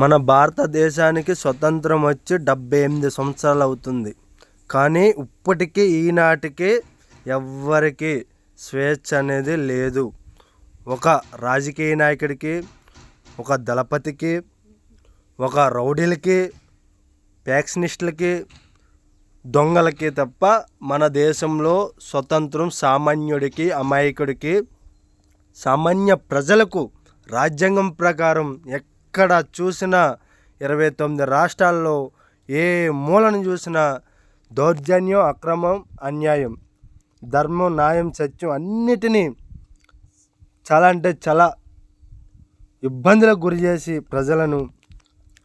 మన భారతదేశానికి స్వతంత్రం వచ్చి డెబ్బై ఎనిమిది సంవత్సరాలు అవుతుంది. కానీ ఇప్పటికీ ఈనాటికి ఎవ్వరికి స్వేచ్ఛ అనేది లేదు. ఒక రాజకీయ నాయకుడికి ఒక దళపతికి ఒక రౌడీలకి ఫ్యాక్షనిస్టులకి దొంగలకి తప్ప మన దేశంలో స్వతంత్రం సామాన్యుడికి అమాయకుడికి సామాన్య ప్రజలకు రాజ్యాంగం ప్రకారం ఎక్కడ చూసినా ఇరవై తొమ్మిది రాష్ట్రాల్లో ఏ మూలను చూసినా దౌర్జన్యం అక్రమం అన్యాయం ధర్మం న్యాయం సత్యం అన్నిటినీ చాలా అంటే చాలా ఇబ్బందులకు గురి చేసి ప్రజలను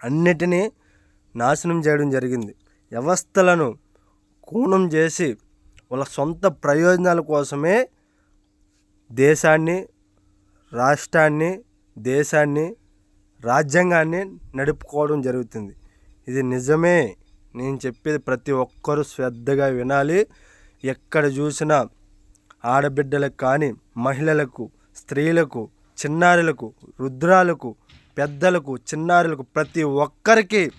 అన్నిటినీ నాశనం చేయడం జరిగింది. వ్యవస్థలను కూనం చేసి వాళ్ళ సొంత ప్రయోజనాల కోసమే దేశాన్ని రాష్ట్రాన్ని దేశాన్ని రాజ్యాంగాన్ని నడుపుకోవడం జరుగుతుంది. ఇది నిజమే. నేను చెప్పేది ప్రతి ఒక్కరూ శ్రద్ధగా వినాలి. ఎక్కడ చూసినా ఆడబిడ్డలకు కానీ మహిళలకు స్త్రీలకు చిన్నారులకు రుద్రాలకు పెద్దలకు చిన్నారులకు ప్రతి ఒక్కరికి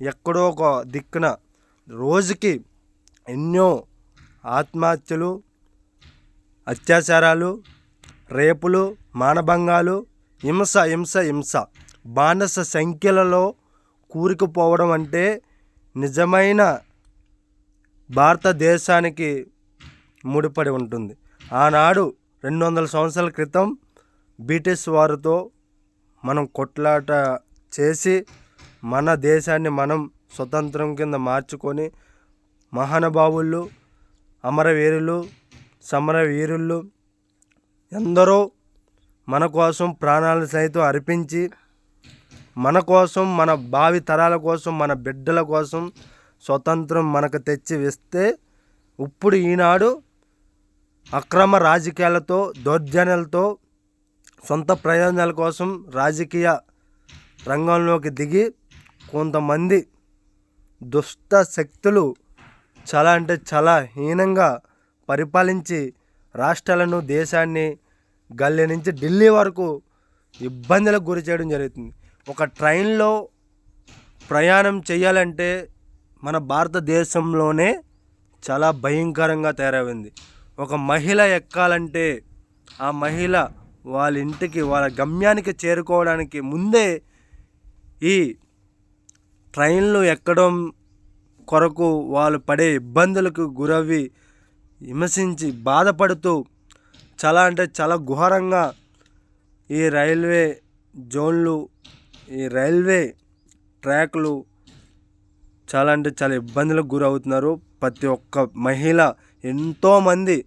ఎక్కడో ఒక దిక్కున రోజుకి ఎన్నో ఆత్మహత్యలు అత్యాచారాలు రేపులు మానభంగాలు హింస హింస హింస. బానిస సంఖ్యలలో కూరుకుపోవడం అంటే నిజమైన భారతదేశానికి ముడిపడి ఉంటుంది. ఆనాడు రెండు వందల సంవత్సరాల క్రితం బ్రిటిష్ వారితో మనం కొట్లాట చేసి మన దేశాన్ని మనం స్వతంత్రం కింద మార్చుకొని మహానుభావులు అమరవీరులు సమరవీరులు ఎందరో మన కోసం ప్రాణాలను సైతం అర్పించి మన కోసం మన భావి తరాల కోసం మన బిడ్డల కోసం స్వతంత్రం మనకు తెచ్చి వేస్తే ఇప్పుడు ఈనాడు అక్రమ రాజకీయాలతో దౌర్జన్యాలతో సొంత ప్రయోజనాల కోసం రాజకీయ రంగంలోకి దిగి కొంతమంది దుష్ట శక్తులు చాలా అంటే చాలా హీనంగా పరిపాలించి రాష్ట్రాలను దేశాన్ని గల్లీ నుంచి ఢిల్లీ వరకు ఇబ్బందులకు గురి చేయడం జరుగుతుంది. ఒక ట్రైన్లో ప్రయాణం చేయాలంటే మన భారతదేశంలోనే చాలా భయంకరంగా తయారైంది. ఒక మహిళ ఎక్కాలంటే ఆ మహిళ వాళ్ళ ఇంటికి వాళ్ళ గమ్యానికి చేరుకోవడానికి ముందే ఈ ట్రైన్లు ఎక్కడం కొరకు వాళ్ళు పడే ఇబ్బందులకు గురవి హింసించి బాధపడుతూ చాలా అంటే చాలా ఘోరంగా ఈ రైల్వే జోన్లు ఈ రైల్వే ట్రాక్లు చాలా అంటే చాలా ఇబ్బందులకు గురవుతున్నారు. ప్రతి ఒక్క మహిళ ఎంతోమంది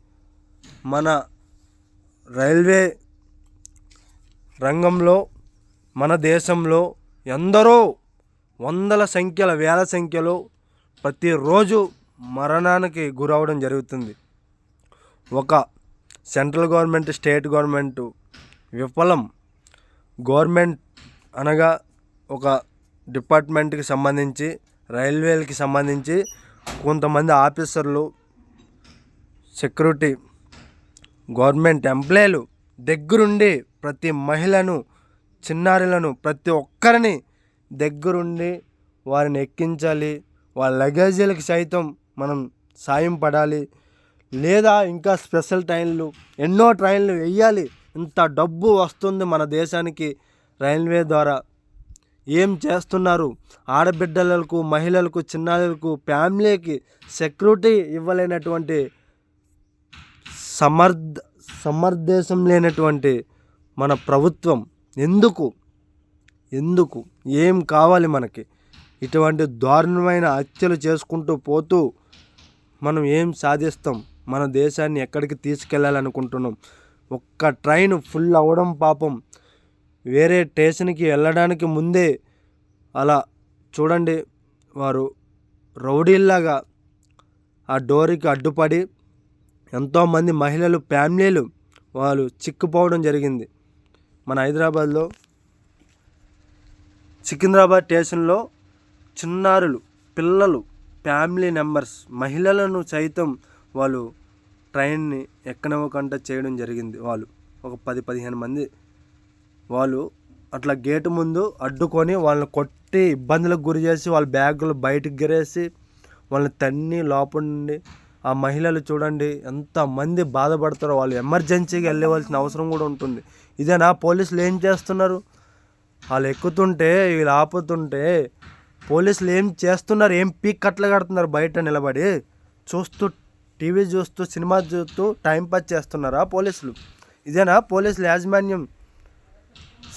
మన రైల్వే రంగంలో మన దేశంలో ఎందరో వందల సంఖ్యల వేల సంఖ్యలో ప్రతిరోజు మరణానికి గురవడం జరుగుతుంది. ఒక సెంట్రల్ గవర్నమెంట్ స్టేట్ గవర్నమెంట్ విఫలం. గవర్నమెంట్ అనగా ఒక డిపార్ట్మెంట్కి సంబంధించి రైల్వేలకి సంబంధించి కొంతమంది ఆఫీసర్లు సెక్యూరిటీ గవర్నమెంట్ ఎంప్లాయీలు దగ్గరుండి ప్రతి మహిళను చిన్నారులను ప్రతి ఒక్కరిని దగ్గరుండి వారిని ఎక్కించాలి. వాళ్ళ లగేజీలకు సైతం మనం సాయం పడాలి. లేదా ఇంకా స్పెషల్ ట్రైన్లు ఎన్నో ట్రైన్లు వెయ్యాలి. ఇంత డబ్బు వస్తుంది మన దేశానికి రైల్వే ద్వారా. ఏం చేస్తున్నారు? ఆడబిడ్డలకు మహిళలకు చిన్నారులకు ఫ్యామిలీకి సెక్యూరిటీ ఇవ్వలేనటువంటి సమర్థ సమర్థేశం లేనటువంటి మన ప్రభుత్వం. ఎందుకు? ఎందుకు? ఏం కావాలి మనకి? ఇటువంటి దారుణమైన హత్యలు చేసుకుంటూ పోతూ మనం ఏం సాధిస్తాం? మన దేశాన్ని ఎక్కడికి తీసుకెళ్ళాలనుకుంటున్నాం ఒక్క ట్రైన్ ఫుల్ అవ్వడం పాపం. వేరే స్టేషన్కి వెళ్ళడానికి ముందే అలా చూడండి వారు రౌడీల్లాగా ఆ డోర్కి అడ్డుపడి ఎంతోమంది మహిళలు ఫ్యామిలీలు వాళ్ళు చిక్కుపోవడం జరిగింది. మన హైదరాబాద్లో సికింద్రాబాద్ స్టేషన్లో చిన్నారులు పిల్లలు ఫ్యామిలీ మెంబర్స్ మహిళలను సైతం వాళ్ళు ట్రైన్ని ఎక్కనివ్వకుండా చేయడం జరిగింది వాళ్ళు. ఒక పది పదిహేను మంది వాళ్ళు అట్లా గేటు ముందు అడ్డుకొని వాళ్ళని కొట్టి ఇబ్బందులకు గురి చేసి వాళ్ళ బ్యాగులు బయటకు గెరేసి వాళ్ళని తన్ని లోపల నుండి ఆ మహిళలు చూడండి ఎంతమంది బాధపడతారో వాళ్ళు ఎమర్జెన్సీకి వెళ్ళవలసిన అవసరం కూడా ఉంటుంది. ఇదేనా? పోలీసులు ఏం చేస్తున్నారు? వాళ్ళు ఎక్కుతుంటే వీళ్ళు ఆపుతుంటే పోలీసులు ఏం చేస్తున్నారు? ఏం పీక్ కట్టలు కడుతున్నారు బయట నిలబడి? చూస్తూ టీవీ చూస్తూ సినిమా చూస్తూ టైం పాస్ చేస్తున్నారా పోలీసులు? ఇదేనా పోలీసుల యాజమాన్యం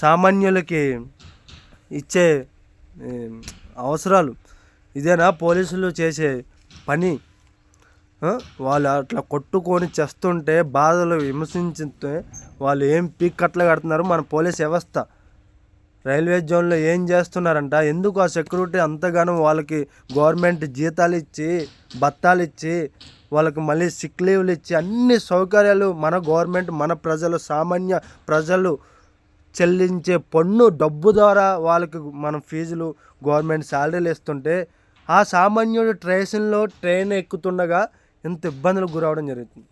సామాన్యులకి ఇచ్చే అవసరాలు? ఇదేనా పోలీసులు చేసే పని? వాళ్ళు అట్లా కొట్టుకొని చేస్తుంటే బాధలు విమర్శించితే వాళ్ళు ఏం పీక్కట్లు కడుతున్నారు మన పోలీస్ వ్యవస్థ? రైల్వే జోన్లో ఏం చేస్తున్నారంట? ఎందుకు ఆ సెక్యూరిటీ అంతగానో వాళ్ళకి గవర్నమెంట్ జీతాలు ఇచ్చి బత్తాలు ఇచ్చి వాళ్ళకి మళ్ళీ సిక్ లీవ్లు ఇచ్చి అన్ని సౌకర్యాలు మన గవర్నమెంట్ మన ప్రజలు సామాన్య ప్రజలు చెల్లించే పన్ను డబ్బు ద్వారా వాళ్ళకి మనం ఫీజులు గవర్నమెంట్ శాలరీలు ఇస్తుంటే ఆ సామాన్యుడు ట్రేషన్లో ట్రైన్ ఎక్కుతుండగా ఇంత ఇబ్బందులకు గురవడం జరుగుతుంది.